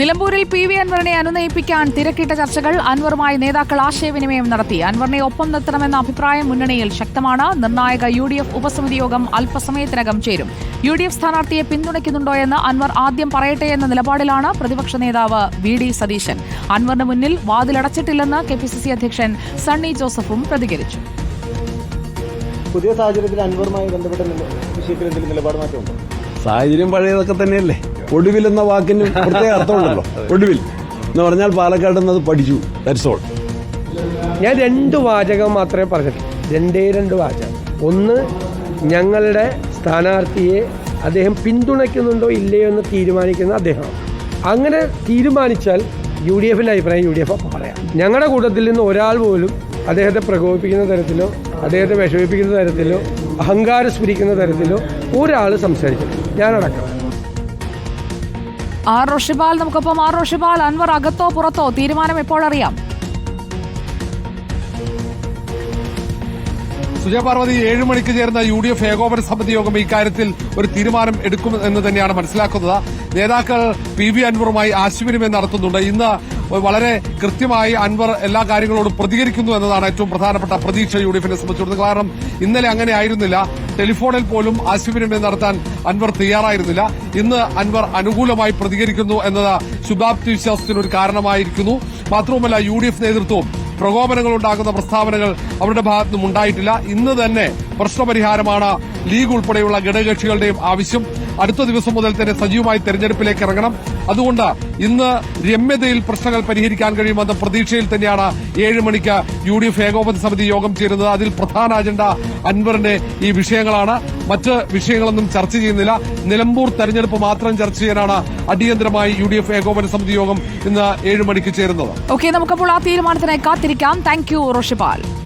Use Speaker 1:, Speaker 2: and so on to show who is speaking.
Speaker 1: നിലമ്പൂരിൽ P V അൻവറിനെ അനുനയിപ്പിക്കാൻ തിരക്കിട്ട ചർച്ചകൾ അൻവറുമായി നേതാക്കൾ ആശയവിനിമയം നടത്തി. അൻവറിനെ ഒപ്പം നിർത്തണമെന്ന അഭിപ്രായം മുന്നണിയിൽ ശക്തമാണ്. നിർണായക യു ഡി എഫ് ഉപസമിതി യോഗം അല്പസമയത്തിനകം ചേരും. യു ഡി എഫ് സ്ഥാനാർത്ഥിയെ പിന്തുണയ്ക്കുന്നുണ്ടോ എന്ന് അൻവർ ആദ്യം പറയട്ടെ എന്ന നിലപാടിലാണ് പ്രതിപക്ഷ നേതാവ് വി ഡി സതീശൻ. അൻവറിന് മുന്നിൽ വാതിലടച്ചിട്ടില്ലെന്ന് കെ പി സി സി അധ്യക്ഷൻ സണ്ണി ജോസഫും പ്രതികരിച്ചു.
Speaker 2: പുതിയ സാഹചര്യത്തിൽ അൻവറുമായി ബന്ധപ്പെട്ട വിഷയത്തിൽ എന്തെങ്കിലും നിലപാട് മാറ്റമുണ്ടോ?
Speaker 3: സാഹചര്യം പഴയതൊക്കെ തന്നെയല്ലേ? ഒടുവിൽ എന്ന വാക്കിന് പ്രത്യേക അർത്ഥമുണ്ടല്ലോ. ഒടുവിൽ. എന്ന് പറഞ്ഞാൽ പാലക്കാട് നിന്ന് അത് പഠിച്ചു. ദാറ്റ്സ് ഓൾ
Speaker 4: ഞാൻ രണ്ട് വാചകം മാത്രമേ പറഞ്ഞിട്ടുള്ളൂ. രണ്ടേ രണ്ട് വാചകം. ഒന്ന് ഞങ്ങളുടെ സ്ഥാനാർത്ഥിയെ അദ്ദേഹം പിന്തുണയ്ക്കുന്നുണ്ടോ ഇല്ലയോ എന്ന് തീരുമാനിക്കുന്ന അദ്ദേഹമാണ്. അങ്ങനെ തീരുമാനിച്ചാൽ യു ഡി എഫിന്റെ അഭിപ്രായം യു ഡി എഫ് പറയാം. ഞങ്ങളുടെ കൂട്ടത്തിൽ നിന്ന് ഒരാൾ പോലും അദ്ദേഹത്തെ പ്രകോപിപ്പിക്കുന്ന തരത്തിലോ അദ്ദേഹത്തെ വിഷമിപ്പിക്കുന്ന തരത്തിലോ അഹങ്കാരം സ്ഫുരിക്കുന്ന തരത്തിലോ ഒരാൾ സംസാരിച്ചിട്ടില്ല ഞാനടക്കം.
Speaker 1: ആർ റോഷിപാൽ നമുക്കൊപ്പം. ആർ റോഷിപാൽ അൻവർ അകത്തോ പുറത്തോ? തീരുമാനം എപ്പോഴറിയാം
Speaker 5: സുജയപാർവതി ഏഴ് മണിക്ക് ചേർന്ന യു ഡി എഫ് ഏകോപന സമിതി യോഗം ഇക്കാര്യത്തിൽ ഒരു തീരുമാനം എടുക്കും എന്ന് തന്നെയാണ് മനസ്സിലാക്കുന്നത്. നേതാക്കൾ പി വി അൻവറുമായി ആശയവിനിമയം നടത്തുന്നുണ്ട്. ഇന്ന് വളരെ കൃത്യമായി അൻവർ എല്ലാ കാര്യങ്ങളോടും പ്രതികരിക്കുന്നു എന്നതാണ് ഏറ്റവും പ്രധാനപ്പെട്ട പ്രതീക്ഷ യു ഡി എഫിനെ സംബന്ധിച്ചിടത്തോളം. കാരണം ഇന്നലെ അങ്ങനെ ആയിരുന്നില്ല. ടെലിഫോണിൽ പോലും ആശയവിനിമയം നടത്താൻ അൻവർ തയ്യാറായിരുന്നില്ല. ഇന്ന് അൻവർ അനുകൂലമായി പ്രതികരിക്കുന്നു എന്നത് ശുഭാപ്തി വിശ്വാസത്തിന് ഒരു കാരണമായിരിക്കുന്നു. മാത്രവുമല്ല യു ഡി എഫ് നേതൃത്വവും പ്രകോപനങ്ങൾ ഉണ്ടാകുന്ന പ്രസ്താവനകൾ അവരുടെ ഭാഗത്തുനിന്നും ഉണ്ടായിട്ടില്ല. ഇന്ന് തന്നെ പ്രശ്നപരിഹാരമാണ് ലീഗ് ഉൾപ്പെടെയുള്ള ഘടകകക്ഷികളുടെയും ആവശ്യം. അടുത്ത ദിവസം മുതൽ തന്നെ സജീവമായി തെരഞ്ഞെടുപ്പിലേക്ക് ഇറങ്ങണം. അതുകൊണ്ട് ഇന്ന് രമ്യതയിൽ പ്രശ്നങ്ങൾ പരിഹരിക്കാൻ കഴിയുമെന്ന പ്രതീക്ഷയിൽ തന്നെയാണ് ഏഴ് മണിക്ക് യു ഡി എഫ് ഏകോപന സമിതി യോഗം ചേരുന്നത്. അതിൽ പ്രധാന അജണ്ട അൻവറിന്റെ ഈ വിഷയങ്ങളാണ്. മറ്റ് വിഷയങ്ങളൊന്നും ചർച്ച ചെയ്യുന്നില്ല. നിലമ്പൂർ തെരഞ്ഞെടുപ്പ് മാത്രം ചർച്ച ചെയ്യാനാണ് അടിയന്തരമായി യു ഡി എഫ് ഏകോപന സമിതി യോഗം ഇന്ന് ഏഴ് മണിക്ക് ചേരുന്നത്.
Speaker 1: ഓക്കെ നമുക്കപ്പോൾ ആ തീരുമാനത്തിനായി കാത്തിരിക്കാം. Thank you Roshipal.